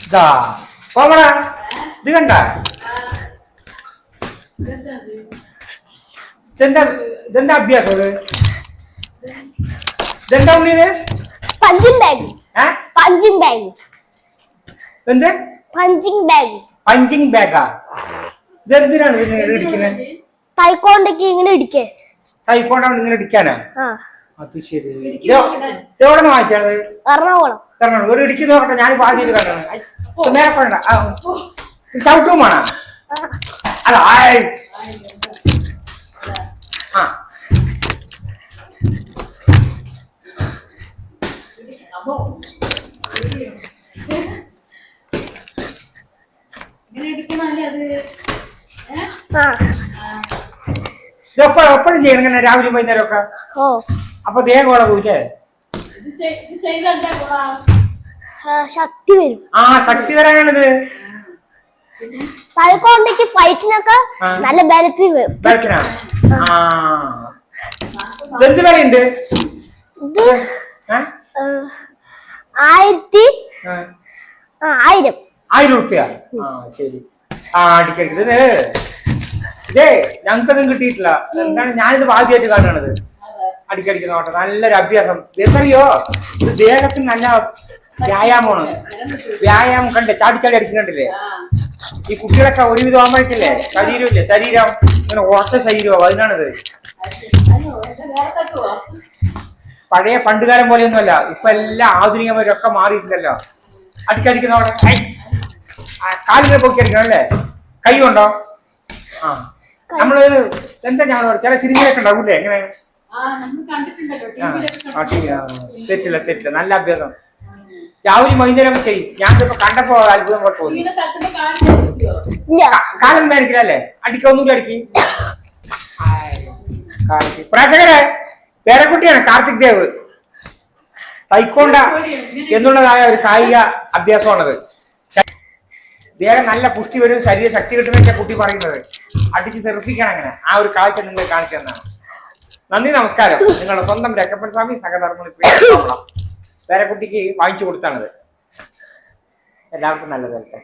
ഇതാ പോമണ ഇത് കണ്ട? ഇതെന്താ ഇതെന്താ അഭ്യാസം ഇത്? ഇതെന്താ ഉണ്ണി ഇത്? പഞ്ചിങ് ബാഗ് പഞ്ചിങ് ബാഗ് എന്ത്? പഞ്ചിങ് ബാഗ് പഞ്ചിങ് ബാഗാ ഇതെന്തിനാണ് ഇത് നിങ്ങൾ ഇടിക്കുന്നത് തൈക്കോണ്ടൊക്കെ ഇങ്ങനെ ഇടിക്കേ. കൈക്കൊണ്ടാണ് ഇങ്ങനെ ഇടിക്കാനാ? ആ. അത് ശരി. എവിടെ നിന്ന് വാങ്ങിച്ചത്? എറണാകുളം. കാരണം ഒരു ഇടിക്ക് നോക്കട്ടെ ഞാൻ ആദ്യമായിട്ട് കണ്ടാണ് നേരെ ഇത് മേലെ കൊണ്ട ചവിട്ടും വേണം. അല്ല ആയ്. ആ. ഇങ്ങനെ എടുക്കണല്ലേ അത്? എപ്പോഴും ചെയ്യണം ഇങ്ങനെ രാവിലെ വൈകുന്നേരം ഒക്കെ ഓ. അപ്പൊ ദേഹം കുഴപ്പമില്ലേ ഇത് ചെയ്താൽ എന്താ ശക്തി വരും. ആ ശക്തി വരാനാണിത്. തലക്കോണ്ടേക്ക് ഫൈറ്റിനൊക്കെ നല്ല ബലത്തിൽ വരും. എന്ത് വിലയുണ്ട്? ഇത് ആയിരത്തി ആയിരം. ആയിരം റുപ്യ ആ ശരി. ആ ഇത് ഞങ്ങൾക്കൊന്നും കിട്ടിയിട്ടില്ല. എന്താണ് ഞാനിത് ആദ്യമായിട്ട് കാണുന്നത് അടിക്കടിക്കുന്ന ഓട്ടോ. നല്ലൊരു അഭ്യാസം. എന്തറിയോ ഇത് ദേഹത്തിന് നല്ല വ്യായാമമാണ്. വ്യായാമം കണ്ടേ ചാടിച്ചാടി അടിക്കുന്നുണ്ടല്ലേ. ഈ കുട്ടികളൊക്കെ ഒരുവിധം ആകുമ്പോഴേക്കില്ലേ ശരീരമില്ലേ? ശരീരം ഇങ്ങനെ ഉറച്ച ശരീരമാവും. അതിനാണിത്? പഴയ പണ്ടുകാലം പോലെയൊന്നുമല്ല. ഇപ്പൊ എല്ലാ ആധുനികമാരൊക്കെ മാറിയിട്ടില്ലല്ലോ അടിക്കടിക്കുന്ന. ആ, കാലിനെ പൊക്കി അടിക്കണം അല്ലേ? കൈ ഉണ്ടോ ആ. നമ്മൾ എന്താ ഞാൻ ചില സിനിമയിലൊക്കെ ഉണ്ടാവൂലേ എങ്ങനെ? തെറ്റില്ല തെറ്റില്ല. നല്ല അഭ്യാസം. രാവിലെ വൈകുന്നേരം ചെയ് ചെയ്യും. ഞാൻ ഇപ്പൊ കണ്ടപ്പോ അത്ഭുതം പോലെ തോന്നി. കാലം മേടിക്കില്ലല്ലേ അല്ലേ? അടിക്കൊന്നുമില്ല അടിക്ക്. പ്രേക്ഷകരെ പേരക്കുട്ടിയാണ് കാർത്തിക് ദേവ്. തൈക്കോണ്ട എന്നുള്ളതായ ഒരു കായിക അഭ്യാസമാണത്. ദേഹം നല്ല പുഷ്ടി വരും ശരീര ശക്തി കിട്ടുന്ന കുട്ടി പറയുന്നത്. അടിച്ച് തെറിപ്പിക്കണം അങ്ങനെ. ആ ഒരു കാഴ്ച നിങ്ങൾ കാണിച്ചു തന്നാണ് നന്ദി നമസ്കാരം. നിങ്ങളുടെ സ്വന്തം രക്കപ്പൻ സ്വാമി സഹധർമ്മ ശ്രീ കുട്ടിക്ക് വാങ്ങിച്ചു കൊടുത്താണത്. എല്ലാവർക്കും നല്ലതല്ലേ